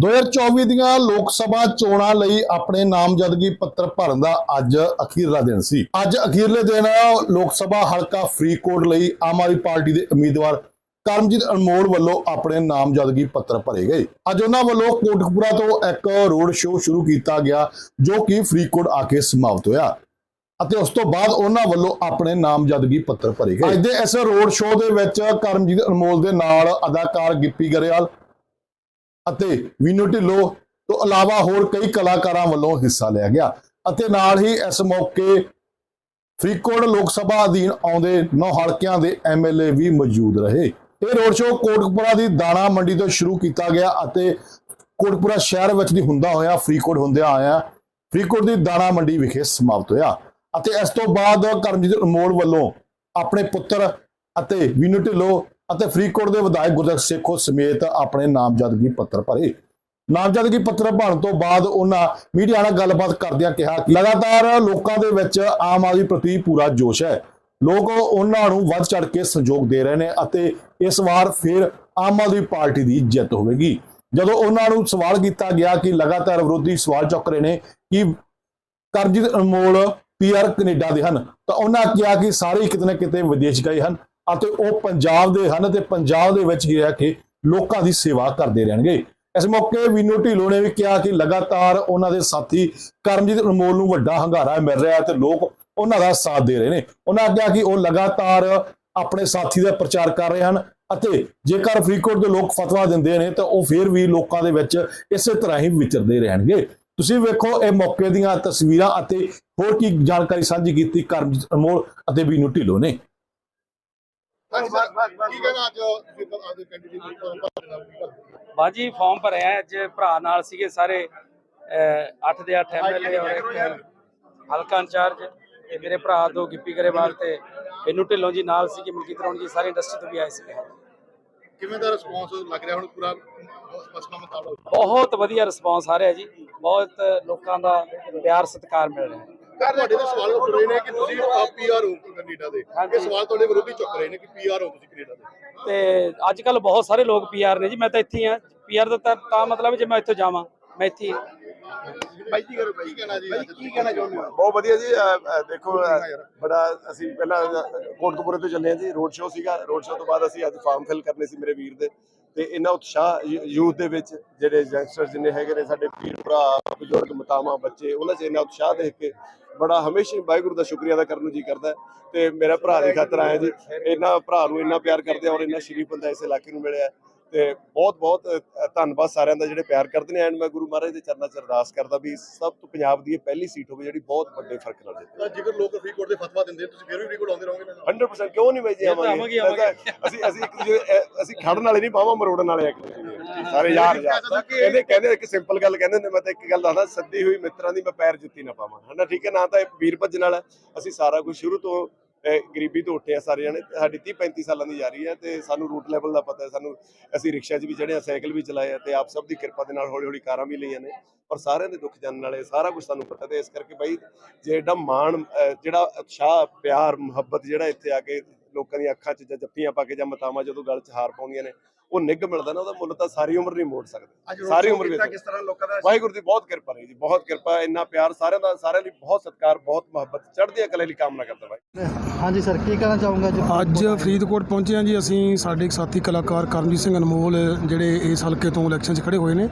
2024 ਦੀਆਂ ਲੋਕ ਸਭਾ ਚੋਣਾਂ ਲਈ ਆਪਣੇ ਨਾਮਜ਼ਦਗੀ ਪੱਤਰ ਭਰਨ ਦਾ ਅੱਜ ਅਖੀਰਲਾ ਦਿਨ ਸੀ। ਅੱਜ ਅਖੀਰਲੇ ਦਿਨ ਲੋਕ ਸਭਾ ਹਲਕਾ ਫਰੀਦਕੋਟ ਲਈ ਆਮ ਆਦਮੀ ਪਾਰਟੀ ਦੇ ਉਮੀਦਵਾਰ ਕਰਮਜੀਤ ਅਨਮੋਲ ਵੱਲੋਂ ਆਪਣੇ ਨਾਮਜ਼ਦਗੀ ਪੱਤਰ ਭਰੇ ਗਏ। ਅੱਜ ਉਹਨਾਂ ਵੱਲੋਂ ਕੋਟਕਪੂਰਾ ਤੋਂ ਇੱਕ ਰੋਡ ਸ਼ੋਅ ਸ਼ੁਰੂ ਕੀਤਾ ਗਿਆ, ਜੋ ਕਿ ਫਰੀਦਕੋਟ ਆ ਕੇ ਸਮਾਪਤ ਹੋਇਆ। ਅਤੇ ਉਸ ਤੋਂ ਬਾਅਦ ਉਹਨਾਂ ਵੱਲੋਂ ਆਪਣੇ ਨਾਮਜ਼ਦਗੀ ਪੱਤਰ ਭਰੇ ਗਏ। ਅੱਜ ਦੇ ਇਸ ਰੋਡ ਸ਼ੋਅ ਦੇ ਵਿੱਚ ਕਰਮਜੀਤ ਅਨਮੋਲ ਦੇ ਨਾਲ ਅਦਾਕਾਰ ਗਿੱਪੀ ਗਰੇਵਾਲ ਅਤੇ ਵੀਨੂ ਢਿੱਲੋਂ ਤੋਂ ਇਲਾਵਾ ਹੋਰ ਕਈ ਕਲਾਕਾਰਾਂ ਵੱਲੋਂ ਹਿੱਸਾ ਲਿਆ ਗਿਆ। ਅਤੇ ਨਾਲ ਹੀ ਇਸ ਮੌਕੇ ਫਰੀਦਕੋਟ ਲੋਕ ਸਭਾ ਅਧੀਨ ਆਉਂਦੇ ਨੌ ਹਲਕਿਆਂ ਦੇ ਐਮਐਲਏ ਵੀ ਮੌਜੂਦ ਰਹੇ। ਇਹ ਰੋਡ ਸ਼ੋਅ ਕੋਟਕਪੁਰਾ ਦੀ ਦਾਣਾ ਮੰਡੀ ਤੋਂ ਸ਼ੁਰੂ ਕੀਤਾ ਗਿਆ ਅਤੇ ਕੋਟਕਪੁਰਾ ਸ਼ਹਿਰ ਵਿੱਚ ਦੀ ਹੁੰਦਾ ਹੋਇਆ ਫਰੀਦਕੋਟ ਹੁੰਦਿਆਂ ਆਇਆ ਫਰੀਦਕੋਟ ਦੀ ਦਾਣਾ ਮੰਡੀ ਵਿਖੇ ਸਮਾਪਤ ਹੋਇਆ। ਅਤੇ ਇਸ ਤੋਂ ਬਾਅਦ ਕਰਮਜੀਤ ਅਨਮੋਲ ਵੱਲੋਂ ਆਪਣੇ ਪੁੱਤਰ ਅਤੇ ਵੀਨੂ ਢਿੱਲੋਂ ਅਤੇ ਫਰੀਦਕੋਟ ਦੇ ਵਿਧਾਇਕ ਗੁਰਦਖ ਸੇਖੋ ਸਮੇਤ ਆਪਣੇ ਨਾਮਜ਼ਦਗੀ ਪੱਤਰ ਭਰੇ। ਨਾਮਜ਼ਦਗੀ ਪੱਤਰ ਭਰਨ ਤੋਂ ਬਾਅਦ ਉਹਨਾਂ ਮੀਡੀਆ ਨਾਲ ਗੱਲਬਾਤ ਕਰਦਿਆਂ ਕਿਹਾ ਕਿ ਲਗਾਤਾਰ ਲੋਕਾਂ ਦੇ ਵਿੱਚ ਆਮ ਆਦਮੀ ਪ੍ਰਤੀ ਪੂਰਾ ਜੋਸ਼ ਹੈ। ਲੋਕ ਉਹਨਾਂ ਨੂੰ ਵੱਧ ਚੜ ਕੇ ਸਹਿਯੋਗ ਦੇ ਰਹੇ ਨੇ ਅਤੇ ਇਸ ਵਾਰ ਫਿਰ ਆਮ ਆਦਮੀ ਪਾਰਟੀ ਦੀ ਜਿੱਤ ਹੋਵੇਗੀ। ਜਦੋਂ ਉਹਨਾਂ ਨੂੰ ਸਵਾਲ ਕੀਤਾ ਗਿਆ ਕਿ ਲਗਾਤਾਰ ਵਿਰੋਧੀ ਸਵਾਲ ਚੁੱਕ ਰਹੇ ਨੇ ਕਿ ਕਰਜੀਤ ਅਨਮੋਲ ਪੀਆਰ ਕੈਨੇਡਾ ਦੇ ਹਨ ਤਾਂ ਉਹਨਾਂ ਕਿਹਾ ਕਿ ਸਾਰੇ ਕਿਤੇ ਨਾ ਕਿਤੇ ਵਿਦੇਸ਼ ਗਏ ਹਨ। ਅਤੇ ਉਹ ਪੰਜਾਬ ਦੇ ਹਨ ਤੇ ਪੰਜਾਬ ਦੇ ਵਿੱਚ ਹੀ ਰਹਿ ਕੇ ਲੋਕਾਂ ਦੀ ਸੇਵਾ ਕਰਦੇ ਰਹਿਣਗੇ। ਇਸ ਮੌਕੇ ਵੀਨੋ ਢਿੱਲੋਂ ਨੇ ਵੀ ਕਿਹਾ ਕਿ ਲਗਾਤਾਰ ਉਹਨਾਂ ਦੇ ਸਾਥੀ ਕਰਮਜੀਤ ਅਨਮੋਲ ਨੂੰ ਵੱਡਾ ਹੰਗਾਰਾ ਮਿਲ ਰਿਹਾ ਹੈ ਤੇ ਲੋਕ ਉਹਨਾਂ ਦਾ ਸਾਥ ਦੇ ਰਹੇ ਨੇ। ਉਹਨਾਂ ਕਿਹਾ ਕਿ ਉਹ ਲਗਾਤਾਰ ਆਪਣੇ ਸਾਥੀ ਦਾ ਪ੍ਰਚਾਰ ਕਰ ਰਹੇ ਹਨ ਅਤੇ ਜੇਕਰ ਫਰੀਦਕੋਟ ਦੇ ਲੋਕ ਫਤਵਾ ਦਿੰਦੇ ਨੇ ਤਾਂ ਉਹ ਫਿਰ ਵੀ ਲੋਕਾਂ ਦੇ ਵਿੱਚ ਇਸੇ ਤਰ੍ਹਾਂ ਹੀ ਵਿਚਰਦੇ ਰਹਿਣਗੇ। ਤੁਸੀਂ ਵੇਖੋ ਇਹ ਮੌਕੇ ਦੀਆਂ ਤਸਵੀਰਾਂ ਅਤੇ ਹੋਰ ਕੀ ਜਾਣਕਾਰੀ ਸਾਂਝੀ ਕੀਤੀ ਕਰਮਜੀਤ ਅਨਮੋਲ ਅਤੇ ਵੀਨੂ ਢਿੱਲੋਂ ਨੇ। ਕੀ ਕਹਿਣਾ ਅੱਜ ਤੁਸੀਂ ਆਪਦੇ ਕੈਂਡੀਡੇਟ ਨੂੰ ਬਾਜੀ ਫਾਰਮ ਭਰਿਆ ਅੱਜ ਭਰਾ ਨਾਲ ਸੀਗੇ ਸਾਰੇ 8 ਦੇ 8 ਐਮਐਲਏ ਔਰ ਇੱਕ ਹਲਕਾ ਇੰਚਾਰਜ ਤੇ ਮੇਰੇ ਭਰਾ ਦੋ ਗਿੱਪੀ ਗਰੇਵਾਲ ਤੇ ਬੈਨੂ ਢਿੱਲੋਂ ਜੀ ਨਾਲ ਸੀਗੇ ਮਲਕੀਤ ਰੌਣ ਜੀ ਸਾਰੇ ਇੰਡਸਟਰੀ ਤੋਂ ਵੀ ਆਏ ਸੀਗੇ। ਕਿਵੇਂ ਦਾ ਰਿਸਪੌਂਸ ਲੱਗ ਰਿਹਾ ਹੁਣ ਪੂਰਾ ਸਪਸ਼ਟ ਮੁਤਾਬਕ? ਬਹੁਤ ਵਧੀਆ ਰਿਸਪਾਂਸ ਆ ਰਿਹਾ ਜੀ। ਬਹੁਤ ਲੋਕਾਂ ਦਾ ਪਿਆਰ ਸਤਿਕਾਰ ਮਿਲ ਰਿਹਾ। ਹੈ ਤੁਹਾਡੇ ਤੇ ਸਵਾਲ ਉੱਠ ਰਹੇ ਨੇ ਕਿ ਤੁਸੀਂ ਪੀਆਰ ਹੋ ਕੈਨੇਡਾ ਦੇ। ਹਾਂਜੀ। ਇਹ ਸਵਾਲ ਤੁਹਾਡੇ ਵਿਰੋਧੀ ਚੁੱਕ ਰਹੇ ਨੇ ਕਿ ਪੀਆਰ ਹੋ ਤੁਸੀਂ ਕੈਨੇਡਾ ਦੇ। ਤੇ ਅੱਜ ਕੱਲ ਬਹੁਤ ਸਾਰੇ ਲੋਕ ਪੀਆਰ ਨੇ ਜੀ ਮੈਂ ਤਾਂ ਇੱਥੇ ਹੀ ਆ ਪੀਆਰ ਦਾ ਤਾਂ ਤਾਂ ਮਤਲਬ ਜੇ ਮੈਂ ਇੱਥੇ ਜਾਵਾਂ ਮੈਂ ਇੱਥੇ ਹੀ ਹਾਂ। ਬਾਈ ਕੀ ਕਰੋ ਕੀ ਕਹਿਣਾ ਜੀ? ਅੱਜ ਕੀ ਕਹਿਣਾ ਚਾਹੁੰਦੇ ਹੋ? ਬਹੁਤ ਵਧੀਆ ਜੀ ਅਹ, ਅਹ, ਦੇਖੋ ਅਹ, ਬੜਾ ਅਸੀਂ ਪਹਿਲਾਂ ਕੋਟਕਪੂਰੇ ਤੋਂ ਚੱਲੇ ਹਾਂ ਜੀ ਰੋਡ ਸ਼ੋਅ ਸੀਗਾ। ਰੋਡ ਸ਼ੋਅ ਤੋਂ ਬਾਅਦ ਅਸੀਂ ਅੱਜ ਫਾਰਮ ਫਿਲ ਕਰਨੇ ਸੀ ਮੇਰੇ ਵੀਰ ਦੇ। ਤੇ ਇੰਨਾ ਉਤਸ਼ਾਹ ਯੂਥ ਦੇ ਵਿੱਚ ਜਿਹੜੇ ਯੰਗਸਟਰ ਜਿੰਨੇ ਹੈਗੇ ਨੇ, ਸਾਡੇ ਵੀਰ ਭਰਾ, ਬਜ਼ੁਰਗ, ਮਤਾਵਾਂ, ਬੱਚੇ, ਉਹਨਾਂ 'ਚ ਇੰਨਾ ਉਤਸ਼ਾਹ ਦੇਖ ਕੇ ਬੜਾ ਹਮੇਸ਼ਾ ਹੀ ਵਾਹਿਗੁਰੂ ਦਾ ਸ਼ੁਕਰੀਆ ਅਦਾ ਕਰਨ ਨੂੰ ਜੀ ਕਰਦਾ ਤੇ ਮੇਰਾ ਭਰਾ ਦੀ ਖਾਤਰ ਆਇਆ ਜੀ ਇਹਨਾਂ ਭਰਾ ਨੂੰ ਇੰਨਾ ਪਿਆਰ ਕਰਦੇ ਔਰ ਇੰਨਾ ਸ਼ਰੀਫ ਬੰਦਾ ਇਸ ਇਲਾਕੇ ਨੂੰ ਮਿਲਿਆ ਤੇ ਬਹੁਤ ਬਹੁਤ ਧੰਨਵਾਦ ਸਾਰਿਆਂ ਦਾ ਜਿਹੜੇ ਪਿਆਰ ਕਰਦੇ ਨੇ। ਐਂਡ ਮੈਂ ਗੁਰੂ ਮਹਾਰਾਜ ਦੇ ਚਰਨਾਂ 'ਚ ਅਰਦਾਸ ਕਰਦਾ ਵੀ ਸਭ ਤੋਂ ਪੰਜਾਬ ਦੀ ਇਹ ਪਹਿਲੀ ਸੀਟ ਹੋਵੇ ਜਿਹੜੀ ਬਹੁਤ ਵੱਡੇ ਫ਼ਰਕ ਨਾਲ ਜਿੱਤੇ। ਤਾਂ ਜੇਕਰ ਲੋਕ ਫਰੀਦਕੋਟ ਦੇ ਫਤਵਾ ਦਿੰਦੇ ਤੁਸੀਂ ਫਿਰ ਵੀ ਫਰੀਦਕੋਟ ਆਉਂਦੇ ਰਹੋਗੇ ਨਾ? 100% ਕਿਉਂ ਨਹੀਂ ਬਾਈ ਜੀ ਆਵਾਂਗੇ। ਅਸੀਂ ਅਸੀਂ ਇੱਕ ਦੂਜੇ ਅਸੀਂ ਖੜਨ ਵਾਲੇ ਨਹੀਂ ਬਾਵਾ ਮਰੋੜਨ ਵਾਲੇ ਆ। ਸਾਰੇ ਯਾਰ ਯਾਰ। ਕਹਿੰਦੇ ਕਹਿੰਦੇ ਇੱਕ ਸਿੰਪਲ ਗੱਲ ਕਹਿੰਦੇ ਹੁੰਦੇ ਮੈਂ ਤਾਂ ਇੱਕ ਗੱਲ ਦੱਸਦਾ ਸੱਦੀ ਹੋਈ ਮਿੱਤਰਾਂ ਦੀ ਮੈਂ ਪੈਰ ਜੁੱਤੀ ਨਾ ਪਾਵਾਂ। ਹਨਾ ਠੀਕ ਹੈ ਨਾ ਤਾਂ ਇਹ ਵੀਰ ਭੱਜਣ ਵਾਲਾ। ਅਸੀਂ ਸਾਰਾ ਕੁਝ ਸ਼ੁਰੂ ਤੋਂ ਗਰੀਬੀ ਤੋਂ ਉੱਠੇ ਆ ਸਾਰੇ ਜਣੇ। ਸਾਡੀ 30 35 ਸਾਲਾਂ ਦੀ ਯਾਰੀ ਹੈ ਤੇ ਸਾਨੂੰ ਰੂਟ ਲੈਵਲ ਦਾ ਪਤਾ ਹੈ। ਸਾਨੂੰ ਅਸੀਂ ਰਿਕਸ਼ਾ 'ਚ ਵੀ ਚੜ੍ਹੇ ਆ, ਸਾਈਕਲ ਵੀ ਚਲਾਏ ਆ ਤੇ ਆਪ ਸਭ ਦੀ ਕਿਰਪਾ ਦੇ ਨਾਲ ਹੌਲੀ ਹੌਲੀ ਕਾਰਾਂ ਵੀ ਲਈਆਂ ਨੇ ਪਰ ਸਾਰਿਆਂ ਦੇ ਦੁੱਖ ਜਾਣਨ ਵਾਲੇ, ਸਾਰਾ ਕੁਝ ਸਾਨੂੰ ਪਤਾ ਤੇ ਇਸ ਕਰਕੇ ਬਾਈ ਜੇ ਏਡਾ ਮਾਣ ਜਿਹੜਾ ਉਤਸ਼ਾਹ, ਪਿਆਰ, ਮੁਹੱਬਤ ਜਿਹੜਾ ਇੱਥੇ ਆ ਕੇ ਲੋਕਾਂ ਦੀਆਂ ਅੱਖਾਂ 'ਚ ਜਾਂ ਜੱਫੀਆਂ ਪਾ ਕੇ ਜਾਂ ਮਤਾਵਾਂ ਜਦੋਂ ਗਲ 'ਚ ਹਾਰ ਪਾਉਂਦੀਆਂ ਨੇ ਉਹ ਨਿੱਘ ਮਿਲਦਾ ਨਾ ਉਹਦਾ ਮੁੱਲ ਤਾਂ ਸਾਰੀ ਉਮਰ ਨਹੀਂ ਮੋੜ ਸਕਦੇ। ਸਾਰੀ ਉਮਰ ਵਿੱਚ ਕਿਸ ਤਰ੍ਹਾਂ ਲੋਕਾਂ ਦਾ ਵਾਹਿਗੁਰੂ ਦੀ ਬਹੁਤ ਕਿਰਪਾ ਰਹੀ ਜੀ ਬਹੁਤ ਕਿਰਪਾ ਇੰਨਾ ਪਿਆਰ ਸਾਰਿਆਂ ਦਾ ਸਾਰਿਆਂ ਲਈ ਬਹੁਤ ਸਤਿਕਾਰ ਬਹੁਤ ਮੁਹੱਬਤ ਚੜ੍ਹਦੀ ਕਲੇ ਲਈ ਕਾਮਨਾ ਕਰਦਾ ਬਾਈ। ਹਾਂਜੀ ਸਰ ਕੀ ਕਹਿਣਾ ਚਾਹੂੰਗਾ ਅੱਜ ਅੱਜ ਫਰੀਦਕੋਟ ਪਹੁੰਚੇ ਹਾਂ ਜੀ ਅਸੀਂ ਸਾਡੇ ਇੱਕ ਸਾਥੀ ਕਲਾਕਾਰ ਕਰਮਜੀਤ ਸਿੰਘ ਅਨਮੋਲ ਜਿਹੜੇ ਇਸ ਹਲਕੇ ਤੋਂ ਇਲੈਕਸ਼ਨ 'ਚ ਖੜੇ ਹੋਏ ਨੇ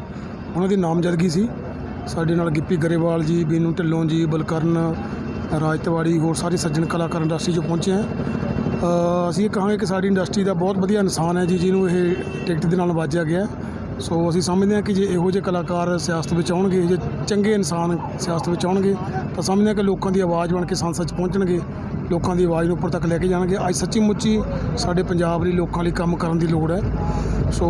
ਉਹਨਾਂ ਦੀ ਨਾਮਜ਼ਦਗੀ ਸੀ। ਸਾਡੇ ਨਾਲ ਗਿੱਪੀ ਗਰੇਵਾਲ ਜੀ ਬੀਨੂ ਢਿੱਲੋਂ ਜੀ ਬਲਕਰਨ ਰਾਜ ਤਿਵਾੜੀ ਹੋਰ ਸਾਰੇ ਸੱਜਣ ਕਲਾਕਾਰ ਇੰਡਸਟਰੀ 'ਚ ਪਹੁੰਚੇ ਹਾਂ। ਅ, ਅਸੀਂ ਇਹ ਕਹਾਂਗੇ ਕਿ ਸਾਡੀ ਇੰਡਸਟਰੀ ਦਾ ਬਹੁਤ ਵਧੀਆ ਇਨਸਾਨ ਹੈ ਜੀ ਜਿਹਨੂੰ ਇਹ ਟਿਕਟ ਦੇ ਨਾਲ ਵਾਜਿਆ ਗਿਆ। ਸੋ ਅਸੀਂ ਸਮਝਦੇ ਹਾਂ ਕਿ ਜੇ ਇਹੋ ਜਿਹੇ ਕਲਾਕਾਰ ਸਿਆਸਤ ਵਿੱਚ ਆਉਣਗੇ ਜੇ ਚੰਗੇ ਇਨਸਾਨ ਸਿਆਸਤ ਵਿੱਚ ਆਉਣਗੇ ਤਾਂ ਸਮਝਦੇ ਹਾਂ ਕਿ ਲੋਕਾਂ ਦੀ ਆਵਾਜ਼ ਬਣ ਕੇ ਸੰਸਦ 'ਚ ਪਹੁੰਚਣਗੇ ਲੋਕਾਂ ਦੀ ਆਵਾਜ਼ ਨੂੰ ਉੱਪਰ ਤੱਕ ਲੈ ਕੇ ਜਾਣਗੇ। ਅੱਜ ਸੱਚੀ ਮੁੱਚੀ ਸਾਡੇ ਪੰਜਾਬ ਲਈ ਲੋਕਾਂ ਲਈ ਕੰਮ ਕਰਨ ਦੀ ਲੋੜ ਹੈ। ਸੋ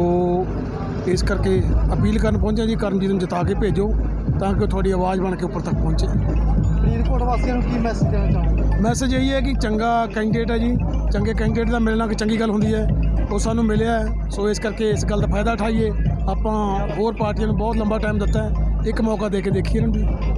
ਇਸ ਕਰਕੇ ਅਪੀਲ ਕਰਨ ਪਹੁੰਚੇ ਜੀ ਕਰਮਜੀਤ ਨੂੰ ਜਿਤਾ ਕੇ ਭੇਜੋ ਤਾਂ ਕਿ ਤੁਹਾਡੀ ਆਵਾਜ਼ ਬਣ ਕੇ ਉੱਪਰ ਤੱਕ ਪਹੁੰਚੇ। ਫਰੀਦਕੋਟ ਵਾਸੀਆਂ ਨੂੰ ਕੀ ਮੈਸੇਜ ਦੇਣਾ ਚਾਹੋਗੇ? ਮੈਸੇਜ ਇਹੀ ਹੈ ਕਿ ਚੰਗਾ ਕੈਂਡੀਡੇਟ ਹੈ ਜੀ। ਚੰਗੇ ਕੈਂਡੀਡੇਟ ਦਾ ਮਿਲਣਾ ਕਿ ਚੰਗੀ ਗੱਲ ਹੁੰਦੀ ਹੈ, ਉਹ ਸਾਨੂੰ ਮਿਲਿਆ ਸੋ ਇਸ ਕਰਕੇ ਇਸ ਗੱਲ ਦਾ ਫਾਇਦਾ ਉਠਾਈਏ। ਆਪਾਂ ਹੋਰ ਪਾਰਟੀਆਂ ਨੂੰ ਬਹੁਤ ਲੰਬਾ ਟਾਈਮ ਦਿੱਤਾ ਹੈ। ਇੱਕ ਮੌਕਾ ਦੇ ਕੇ ਦੇਖੀਏ ਇਹਨਾਂ ਨੂੰ